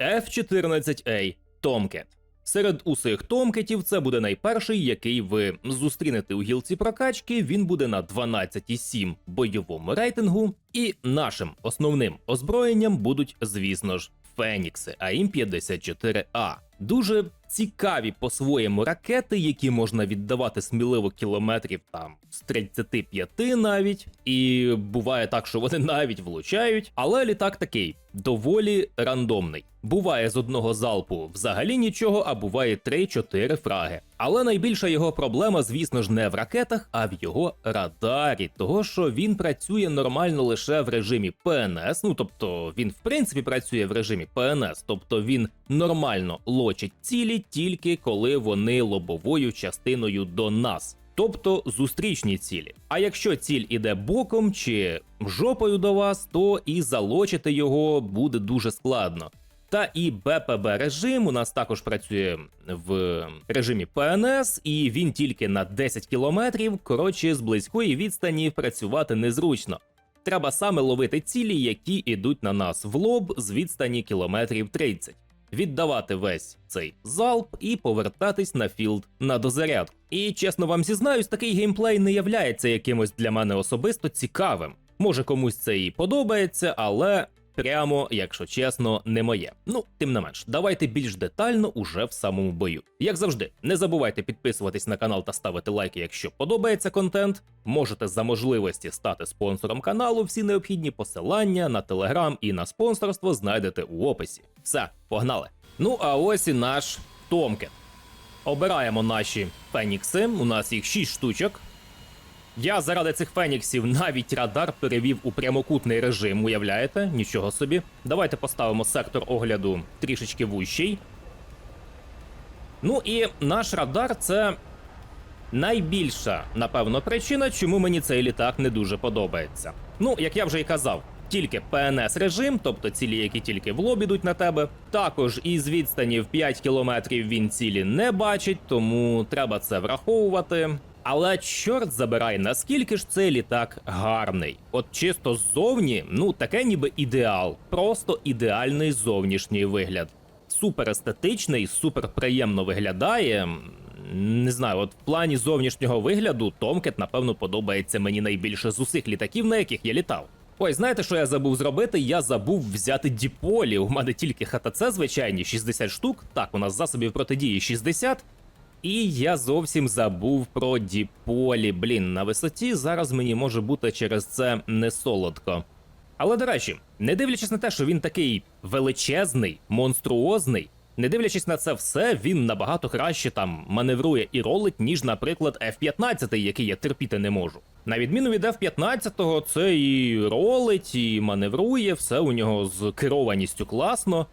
F-14A Tomcat. Серед усіх томкетів це буде найперший, який ви зустрінете у гілці прокачки. Він буде на 12,7 бойовому рейтингу, і нашим основним озброєнням будуть, звісно ж, Фенікси АІМ-54А. Дуже цікаві по-своєму ракети, які можна віддавати сміливо кілометрів там з 35 навіть. І буває так, що вони навіть влучають. Але літак такий доволі рандомний. Буває з одного залпу взагалі нічого, а буває 3-4 фраги. Але найбільша його проблема, звісно ж, не в ракетах, а в його радарі, того що він працює нормально лише в режимі ПНС. Ну тобто він в принципі працює в режимі ПНС, тобто він нормально лочить цілі тільки коли вони лобовою частиною до нас. Тобто зустрічні цілі. А якщо ціль іде боком чи жопою до вас, то і залочити його буде дуже складно. Та і БПБ режим у нас також працює в режимі ПНС, і він тільки на 10 кілометрів. Коротше, з близької відстані працювати незручно. Треба саме ловити цілі, які йдуть на нас в лоб з відстані кілометрів 30. Віддавати весь цей залп і повертатись на філд на дозарядку. І чесно вам зізнаюсь, такий геймплей не являється якимось для мене особисто цікавим. Може комусь це і подобається, але прямо, якщо чесно, не моє. Ну, тим не менш, давайте більш детально уже в самому бою. Як завжди, не забувайте підписуватись на канал та ставити лайки, якщо подобається контент. Можете за можливості стати спонсором каналу. Всі необхідні посилання на телеграм і на спонсорство знайдете у описі. Все, погнали. Ну а ось і наш Томкет. Обираємо наші фенікси. У нас їх 6 штучок. Я заради цих феніксів навіть радар перевів у прямокутний режим, уявляєте? Нічого собі. Давайте поставимо сектор огляду трішечки вущий. Ну і наш радар це найбільша, напевно, причина, чому мені цей літак не дуже подобається. Ну, як я вже й казав, тільки ПНС режим, тобто цілі, які тільки в лоб ідуть на тебе. Також із відстані в 5 кілометрів він цілі не бачить, тому треба це враховувати. Але чорт забирай, наскільки ж цей літак гарний. От чисто ззовні, ну таке ніби ідеал, просто ідеальний зовнішній вигляд. Супер естетичний, супер приємно виглядає. Не знаю, от в плані зовнішнього вигляду Томкет, напевно, подобається мені найбільше з усіх літаків, на яких я літав. Ой, знаєте, що я забув зробити? Я забув взяти діполі. У мене тільки ХТЦ звичайні 60 штук. Так, у нас засобів протидії 60. І я зовсім забув про діполі. Блін, на висоті зараз мені може бути через це не солодко. Але до речі, не дивлячись на те, що він такий величезний, монструозний, не дивлячись на це все, він набагато краще там маневрує і ролить, ніж, наприклад, F-15, який я терпіти не можу. На відміну від F-15, це і ролить, і маневрує, все у нього з керованістю класно.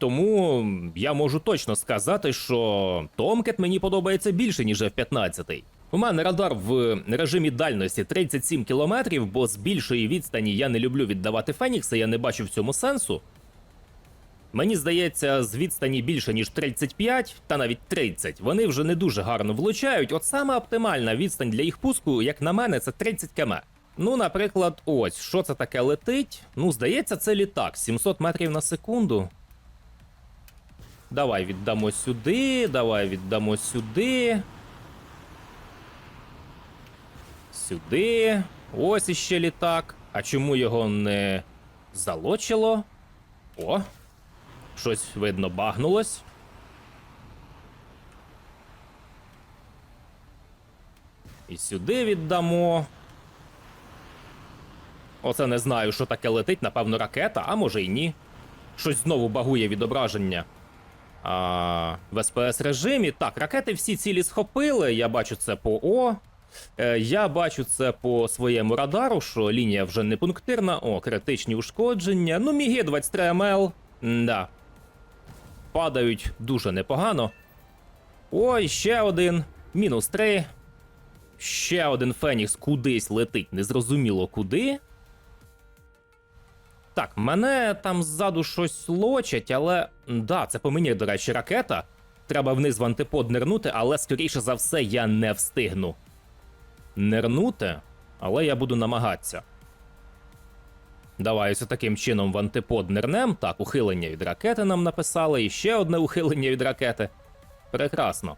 Тому я можу точно сказати, що Томкет мені подобається більше, ніж F-15. У мене радар в режимі дальності 37 км, бо з більшої відстані я не люблю віддавати Фенікса, я не бачу в цьому сенсу. Мені здається, з відстані більше, ніж 35, та навіть 30, вони вже не дуже гарно влучають. От саме оптимальна відстань для їх пуску, як на мене, це 30 км. Ну, наприклад, ось що це таке летить. Ну, здається, це літак 700 метрів на секунду. Давай віддамо сюди, давай віддамо сюди. Сюди. Ось іще літак. А чому його не залочило? О, щось видно багнулось. І сюди віддамо. Оце не знаю, що таке летить, напевно, ракета, а може й ні. Щось знову багує відображення. А, В СПС режимі. Так, ракети всі цілі схопили. Я бачу це по О. Е, я бачу це по своєму радару, що лінія вже не пунктирна. О, критичні ушкодження. Ну, міги 23 МЛ. Да. Падають дуже непогано. Ой, ще один. Мінус 3. Ще один Фенікс кудись летить, незрозуміло куди. Так, мене там ззаду щось лочать, але да, це по мені, до речі, ракета. Треба вниз в антипод нирнути, але скоріше за все я не встигну. Нирнути, але я буду намагатися. Давай ось таким чином в антипод нирнем. Так, ухилення від ракети нам написали, і ще одне ухилення від ракети. Прекрасно.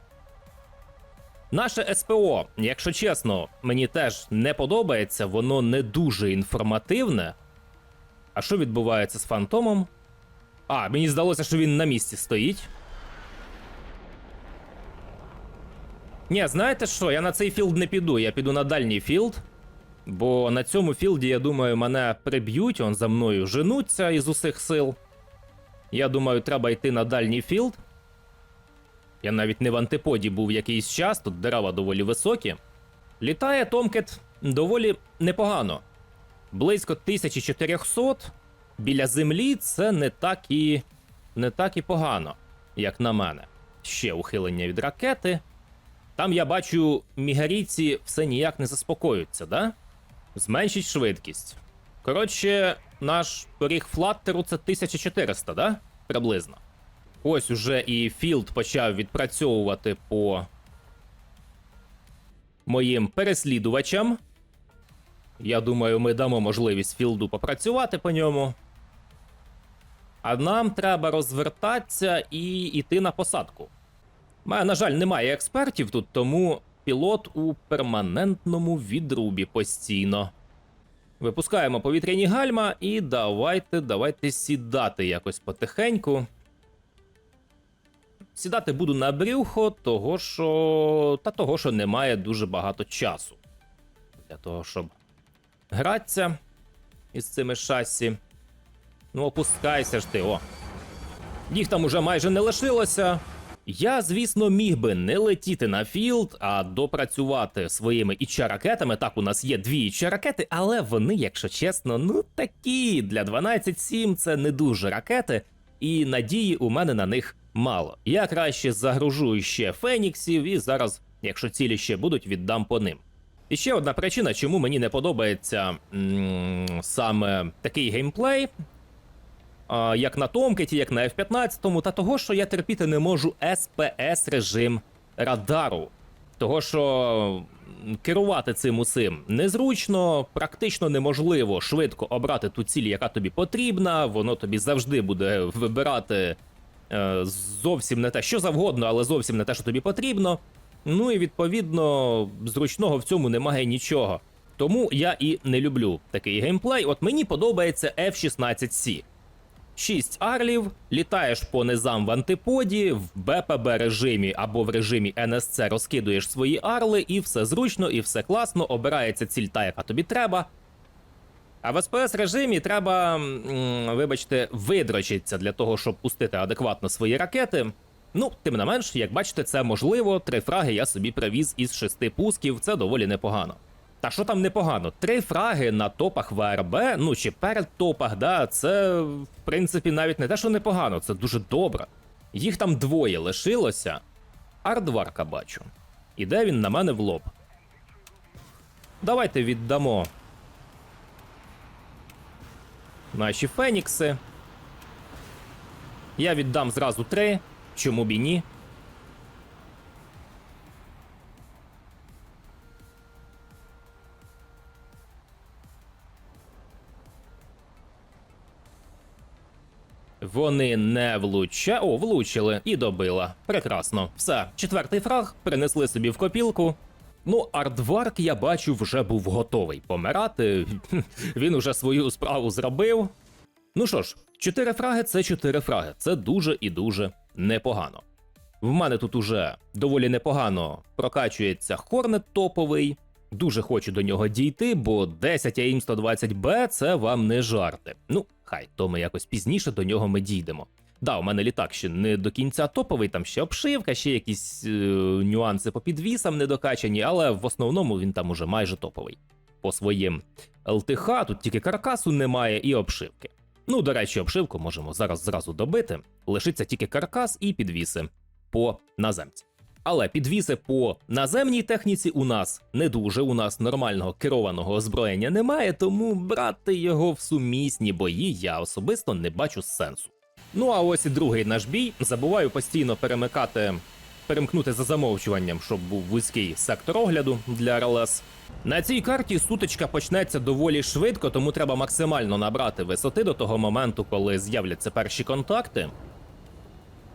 Наше СПО, якщо чесно, мені теж не подобається, воно не дуже інформативне. А що відбувається з фантомом? А, мені здалося, що він на місці стоїть. Ні, знаєте що, я на цей філд не піду, я піду на дальній філд. Бо на цьому філді, я думаю, мене приб'ють, он за мною женуться із усіх сил. Я думаю, треба йти на дальній філд. Я навіть не в антиподі був якийсь час, тут дерева доволі високі. Літає Томкет доволі непогано. Близько 1400 біля землі це не так і не так і погано, як на мене. Ще ухилення від ракети. Там я бачу, мігарійці все ніяк не заспокоюються, да? Зменшить швидкість. Коротше, наш поріг флаттеру це 1400, да? Приблизно. Ось уже і Філд почав відпрацьовувати по моїм переслідувачам. Я думаю, ми дамо можливість Філду попрацювати по ньому. А нам треба розвертатися і йти на посадку. Мене, на жаль, немає експертів тут, тому пілот у перманентному відрубі постійно. Випускаємо повітряні гальма і давайте, давайте сідати якось потихеньку. Сідати буду на брюхо, того що. та того, що немає дуже багато часу. Для того, щоб гратися із цими шасі. Ну, опускайся ж ти, о. Їх там уже майже не лишилося. Я, звісно, міг би не летіти на філд, а допрацювати своїми іча-ракетами. Так, у нас є дві іча-ракети, але вони, якщо чесно, ну такі. Для 12-7 це не дуже ракети, і надії у мене на них мало. Я краще загружу ще феніксів, і зараз, якщо цілі ще будуть, віддам по ним. І ще одна причина, чому мені не подобається м саме такий геймплей, а, як на Томкеті, як на F-15, та того, що я терпіти не можу SPS режим радару. Того, що керувати цим усім незручно, практично неможливо швидко обрати ту ціль, яка тобі потрібна. Воно тобі завжди буде вибирати е, зовсім не те, що завгодно, але зовсім не те, що тобі потрібно. Ну і відповідно, зручного в цьому немає нічого. Тому я і не люблю такий геймплей. От мені подобається F-16C. 6 арлів, літаєш по низам в антиподі, в БПБ режимі або в режимі НСЦ розкидуєш свої арли, і все зручно, і все класно, обирається ціль та, яка тобі треба. А в СПС режимі треба, вибачте, видрочитися для того, щоб пустити адекватно свої ракети. Ну, тим не менш, як бачите, це можливо. Три фраги я собі привіз із шести пусків, це доволі непогано. Та що там непогано? Три фраги на топах ВРБ, ну чи перед топах, да, це в принципі навіть не те, що непогано, це дуже добре. Їх там двоє лишилося. Ардварка бачу. Іде він на мене в лоб. Давайте віддамо наші фенікси. Я віддам зразу три. Чому б і ні? Вони не влуча. О, влучили і добила. Прекрасно. Все, четвертий фраг принесли собі в копілку. Ну, Ардварк, я бачу, вже був готовий помирати. Він уже свою справу зробив. Ну що ж, чотири фраги це чотири фраги. Це дуже і дуже непогано. В мене тут уже доволі непогано прокачується Хорнет топовий. Дуже хочу до нього дійти, бо 10 АІМ 120Б це вам не жарти. Ну, хай, то ми якось пізніше до нього ми дійдемо. Да, у мене літак ще не до кінця топовий, там ще обшивка, ще якісь е, нюанси по підвісам недокачані, але в основному він там уже майже топовий. По своїм ЛТХ тут тільки каркасу немає і обшивки. Ну, до речі, обшивку можемо зараз зразу добити. Лишиться тільки каркас і підвіси по наземці. Але підвіси по наземній техніці у нас не дуже. У нас нормального керованого озброєння немає, тому брати його в сумісні бої я особисто не бачу сенсу. Ну а ось і другий наш бій. Забуваю постійно перемикати перемкнути за замовчуванням, щоб був вузький сектор огляду для РЛС. На цій карті сутичка почнеться доволі швидко, тому треба максимально набрати висоти до того моменту, коли з'являться перші контакти.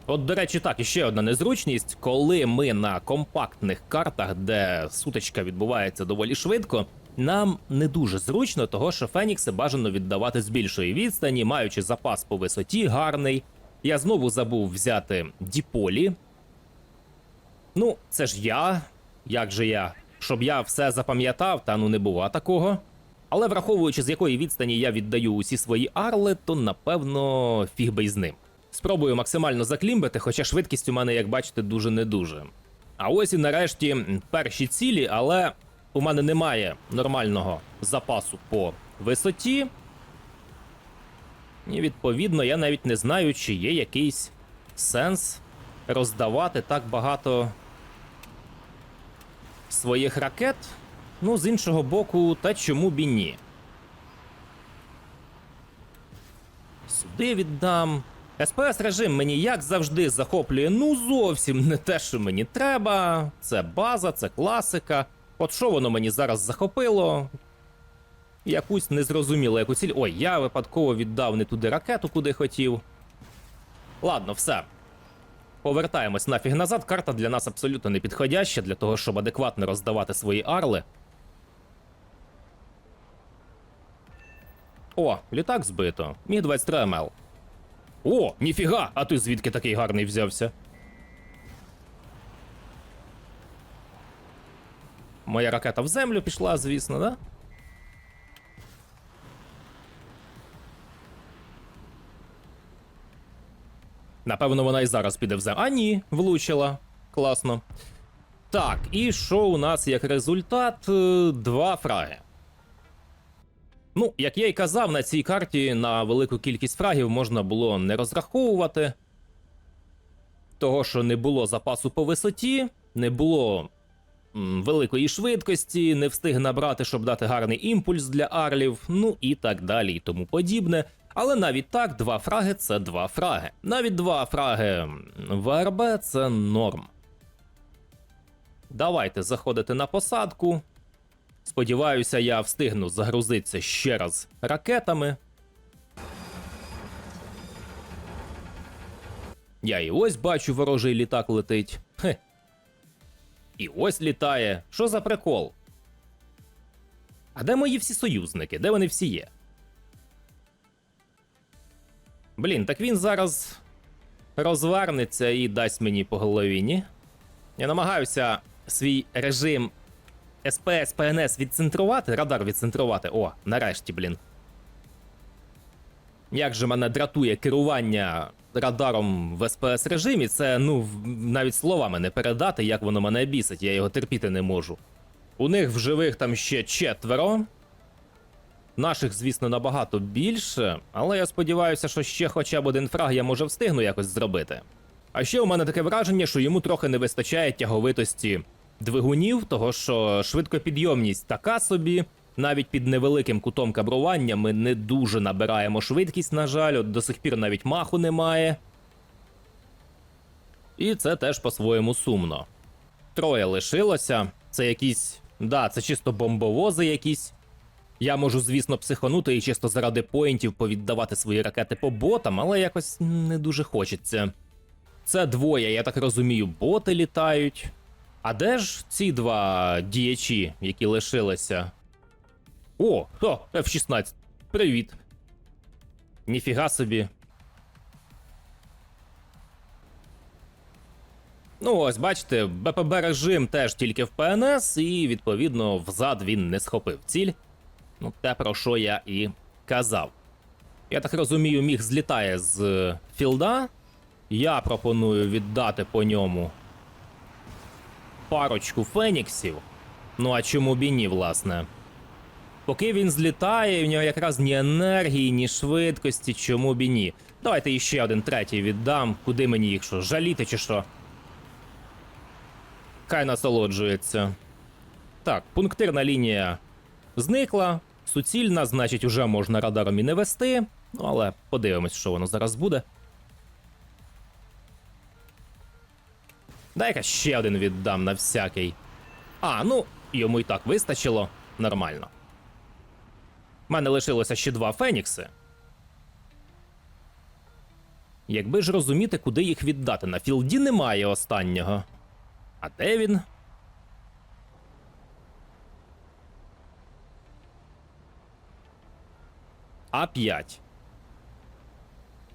От, до речі, так, іще одна незручність, коли ми на компактних картах, де сутичка відбувається доволі швидко, нам не дуже зручно, того що Фенікси бажано віддавати з більшої відстані, маючи запас по висоті гарний. Я знову забув взяти діполі. Ну, це ж я. Як же я? Щоб я все запам'ятав, та ну не бува такого. Але враховуючи, з якої відстані я віддаю усі свої арли, то напевно фіг би й з ним. Спробую максимально заклімбити, хоча швидкість у мене, як бачите, дуже не дуже. А ось і нарешті перші цілі, але у мене немає нормального запасу по висоті. І відповідно, я навіть не знаю, чи є якийсь сенс роздавати так багато своїх ракет. Ну, з іншого боку, та чому б і ні. Сюди віддам. СПС режим мені як завжди захоплює ну зовсім не те, що мені треба. Це база, це класика. От що воно мені зараз захопило? Якусь незрозумілу яку ціль. Ой, я випадково віддав не туди ракету, куди хотів. Ладно, все. Повертаємось нафіг назад. Карта для нас абсолютно не підходяща для того, щоб адекватно роздавати свої арли. О, літак збито. Міг 23 МЛ. О, ніфіга! А ти звідки такий гарний взявся? Моя ракета в землю пішла, звісно, да? Напевно, вона і зараз піде в землю. А ні, влучила. Класно. Так, і що у нас як результат? Е, Два фраги. Ну, як я й казав, на цій карті на велику кількість фрагів можна було не розраховувати. Того, що не було запасу по висоті, не було великої швидкості, не встиг набрати, щоб дати гарний імпульс для арлів, ну і так далі, і тому подібне. Але навіть так, два фраги це два фраги. Навіть два фраги ВРБ це норм. Давайте заходити на посадку. Сподіваюся, я встигну загрузитися ще раз ракетами. Я і ось бачу, ворожий літак летить. Хе. І ось літає. Що за прикол? А де мої всі союзники? Де вони всі є? Блін, так він зараз розвернеться і дасть мені по голові, ні? Я намагаюся свій режим СПС, ПНС відцентрувати, радар відцентрувати. О, нарешті, блін. Як же мене дратує керування радаром в СПС режимі, це ну навіть словами не передати, як воно мене бісить, я його терпіти не можу. У них в живих там ще четверо. Наших, звісно, набагато більше, але я сподіваюся, що ще хоча б один фраг я може встигну якось зробити. А ще у мене таке враження, що йому трохи не вистачає тяговитості двигунів, того що швидкопідйомність така собі. Навіть під невеликим кутом кабрування ми не дуже набираємо швидкість, на жаль, от до сих пір навіть маху немає. І це теж по-своєму сумно. Троє лишилося. Це якісь. Да, це чисто бомбовози якісь. Я можу, звісно, психонути і чисто заради поінтів повіддавати свої ракети по ботам, але якось не дуже хочеться. Це двоє, я так розумію, боти літають. А де ж ці два діячі, які лишилися? О, о, F-16. Привіт. Ніфіга собі. Ну, ось, бачите, БПБ режим теж тільки в ПНС, і відповідно взад він не схопив ціль. Ну, те, про що я і казав. Я так розумію, міг злітає з е, філда. Я пропоную віддати по ньому парочку феніксів. Ну а чому б і ні, власне? Поки він злітає, в нього якраз ні енергії, ні швидкості, чому б і ні. Давайте іще один третій віддам. Куди мені їх що? Жаліти чи що? Хай насолоджується. Так, пунктирна лінія зникла. Суцільна, значить, уже можна радаром і не вести. Ну, але подивимось, що воно зараз буде. Дай-ка ще один віддам на всякий. А, ну, йому і так вистачило. Нормально. У мене лишилося ще два Фенікси. Якби ж розуміти, куди їх віддати. На філді немає останнього. А де він? А5.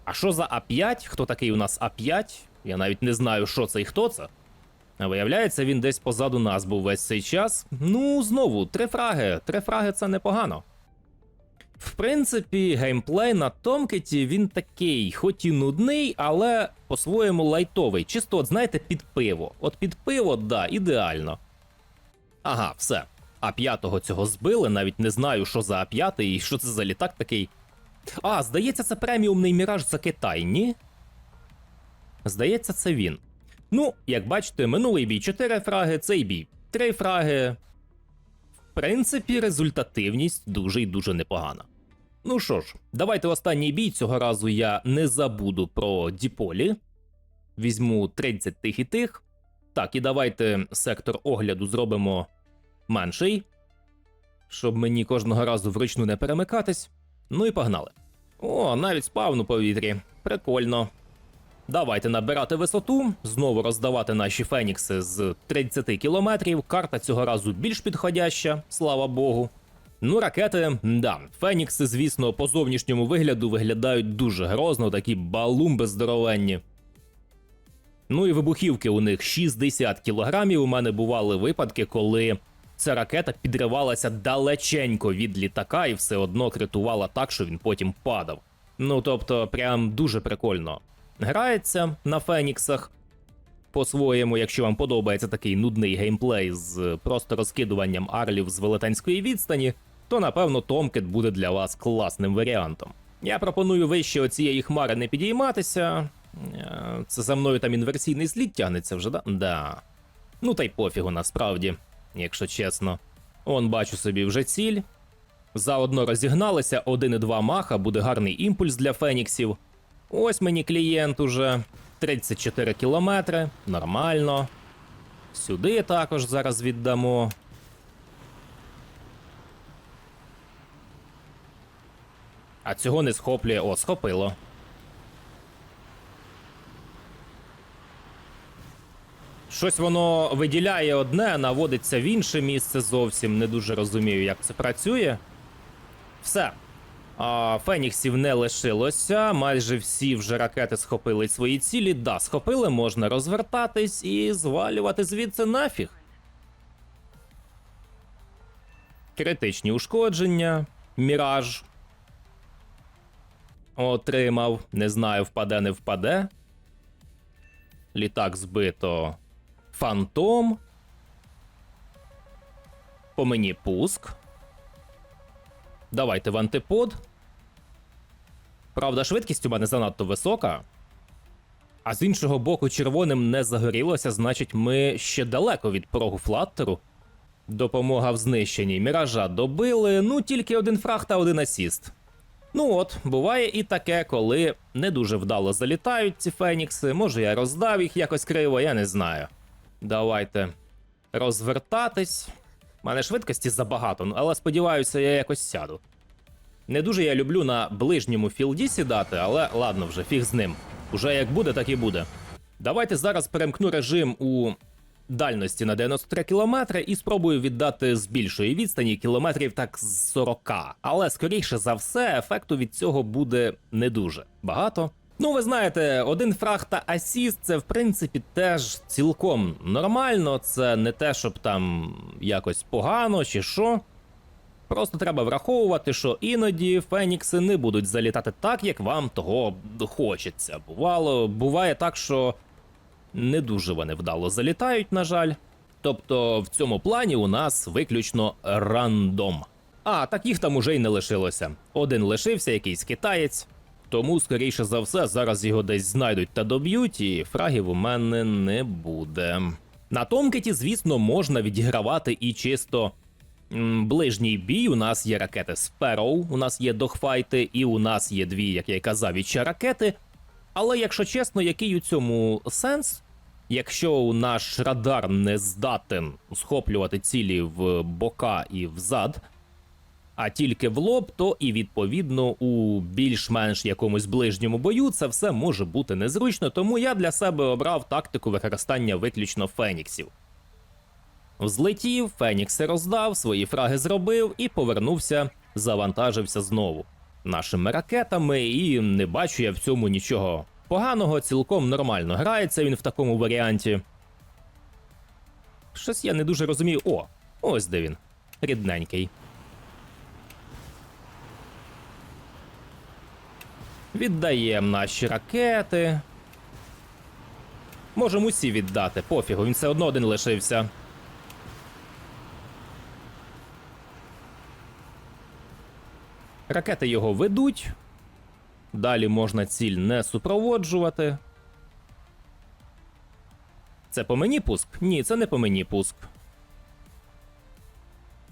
А що за А5? Хто такий у нас А5? Я навіть не знаю, що це і хто це. А Виявляється, він десь позаду нас був весь цей час. Ну, знову, три фраги. Три фраги це непогано. В принципі, геймплей на Томкеті він такий, хоч і нудний, але по-своєму лайтовий. Чисто, от знаєте, під пиво. От під пиво, да, ідеально. Ага, все. А п'ятого цього збили, навіть не знаю, що за А5 і що це за літак такий. А, здається, це преміумний міраж за Китай, ні? Здається, це він. Ну, як бачите, минулий бій 4 фраги, цей бій 3 фраги. В принципі, результативність дуже і дуже непогана. Ну що ж, давайте останній бій. Цього разу я не забуду про Діполі. Візьму 30 тих і тих. Так, і давайте сектор огляду зробимо менший, щоб мені кожного разу вручну не перемикатись. Ну і погнали. О, навіть спавн у повітрі. Прикольно. Давайте набирати висоту, знову роздавати наші фенікси з 30 кілометрів. Карта цього разу більш підходяща, слава Богу. Ну, ракети, да, фенікси, звісно, по зовнішньому вигляду виглядають дуже грозно, такі балумби здоровенні. Ну і вибухівки у них 60 кілограмів. У мене бували випадки, коли ця ракета підривалася далеченько від літака і все одно критувала так, що він потім падав. Ну тобто, прям дуже прикольно грається на Феніксах. По-своєму, якщо вам подобається такий нудний геймплей з просто розкидуванням арлів з велетенської відстані, то напевно Томкет буде для вас класним варіантом. Я пропоную вище оцієї хмари не підійматися. Е, Це за мною там інверсійний слід тягнеться вже, да? Да. Ну та й пофігу насправді, якщо чесно. Он бачу собі вже ціль. Заодно розігналися 1,2 маха, буде гарний імпульс для феніксів. Ось мені клієнт уже 34 кілометри, нормально. Сюди також зараз віддамо. А цього не схоплює. О, схопило. Щось воно виділяє одне, наводиться в інше місце зовсім. Не дуже розумію, як це працює. Все. А, Феніксів не лишилося. Майже всі вже ракети схопили свої цілі. Да, схопили, можна розвертатись і звалювати звідси нафіг. Критичні ушкодження. Міраж. Отримав. Не знаю, впаде, не впаде. Літак збито. Фантом. По мені пуск. Давайте в антипод. Правда, швидкість у мене занадто висока. А з іншого боку, червоним не загорілося, значить, ми ще далеко від прогу флаттеру. Допомога в знищенні міража добили, ну тільки один фраг та один асіст. Ну от, буває і таке, коли не дуже вдало залітають ці фенікси. Може я роздав їх якось криво, я не знаю. Давайте розвертатись. У мене швидкості забагато, ну, але сподіваюся, я якось сяду. Не дуже я люблю на ближньому філді сідати, але ладно вже, фіг з ним. Уже як буде, так і буде. Давайте зараз перемкну режим у дальності на 93 кілометри і спробую віддати з більшої відстані кілометрів так з 40. Але скоріше за все, ефекту від цього буде не дуже багато. Ну, ви знаєте, один фраг та асіст це в принципі теж цілком нормально. Це не те, щоб там якось погано чи що. Просто треба враховувати, що іноді фенікси не будуть залітати так, як вам того хочеться. Бувало, буває так, що не дуже вони вдало залітають, на жаль. Тобто в цьому плані у нас виключно рандом. А, так їх там уже й не лишилося. Один лишився, якийсь китаєць. Тому, скоріше за все, зараз його десь знайдуть та доб'ють, і фрагів у мене не буде. На Томкеті, звісно, можна відігравати і чисто м, ближній бій. У нас є ракети Sparrow, у нас є догфайти, і у нас є дві, як я й казав, іще ракети. Але якщо чесно, який у цьому сенс? Якщо наш радар не здатен схоплювати цілі в бока і взад, а тільки в лоб, то і відповідно у більш-менш якомусь ближньому бою це все може бути незручно, тому я для себе обрав тактику використання виключно феніксів. Взлетів, Фенікси роздав, свої фраги зробив і повернувся, завантажився знову нашими ракетами, і не бачу я в цьому нічого поганого, цілком нормально грається він в такому варіанті. Щось я не дуже розумію. О, ось де він. Рідненький. Віддаємо наші ракети. Можемо усі віддати, пофігу, він все одно один лишився. Ракети його ведуть. Далі можна ціль не супроводжувати. Це по мені пуск? Ні, це не по мені пуск.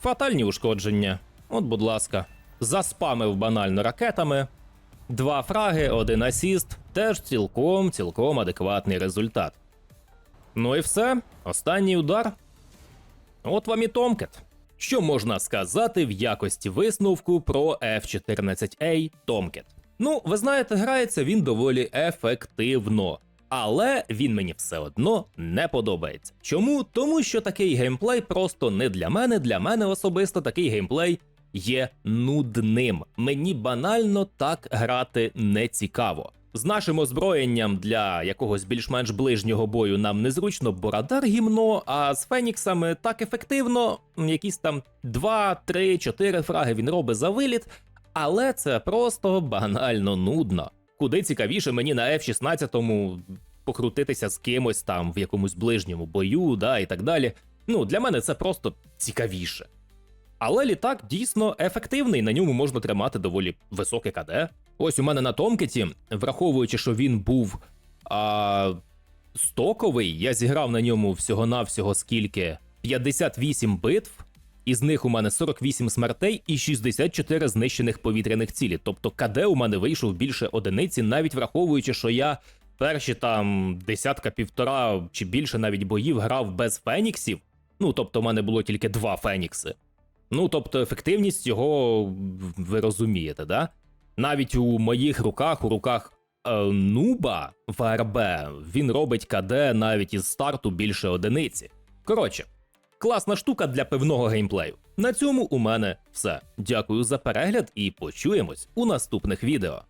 Фатальні ушкодження. От, будь ласка, заспамив банально ракетами. Два фраги, один асіст. Теж цілком, цілком адекватний результат. Ну і все. Останній удар. От вам і Томкет. Що можна сказати в якості висновку про F14A Tomcat? Ну, ви знаєте, грається він доволі ефективно, але він мені все одно не подобається. Чому? Тому що такий геймплей просто не для мене. Для мене особисто такий геймплей є нудним. Мені банально так грати не цікаво. З нашим озброєнням для якогось більш-менш ближнього бою нам незручно, бо радар гімно, а з Феніксами так ефективно, якісь там 2, 3, 4 фраги він робить за виліт, але це просто банально нудно. Куди цікавіше мені на F-16 покрутитися з кимось там в якомусь ближньому бою, да, і так далі. Ну, для мене це просто цікавіше. Але літак дійсно ефективний, на ньому можна тримати доволі високе КД. Ось у мене на Томкеті, враховуючи, що він був а, стоковий, я зіграв на ньому всього-навсього скільки 58 битв, із них у мене 48 смертей і 64 знищених повітряних цілі. Тобто КД у мене вийшов більше одиниці, навіть враховуючи, що я перші там десятка півтора чи більше навіть боїв грав без феніксів. Ну тобто, у мене було тільки два фенікси. Ну, тобто, ефективність його ви розумієте, да? Навіть у моїх руках, у руках е, Нуба в АРБ, він робить КД навіть із старту більше одиниці. Коротше, класна штука для певного геймплею. На цьому у мене все. Дякую за перегляд і почуємось у наступних відео.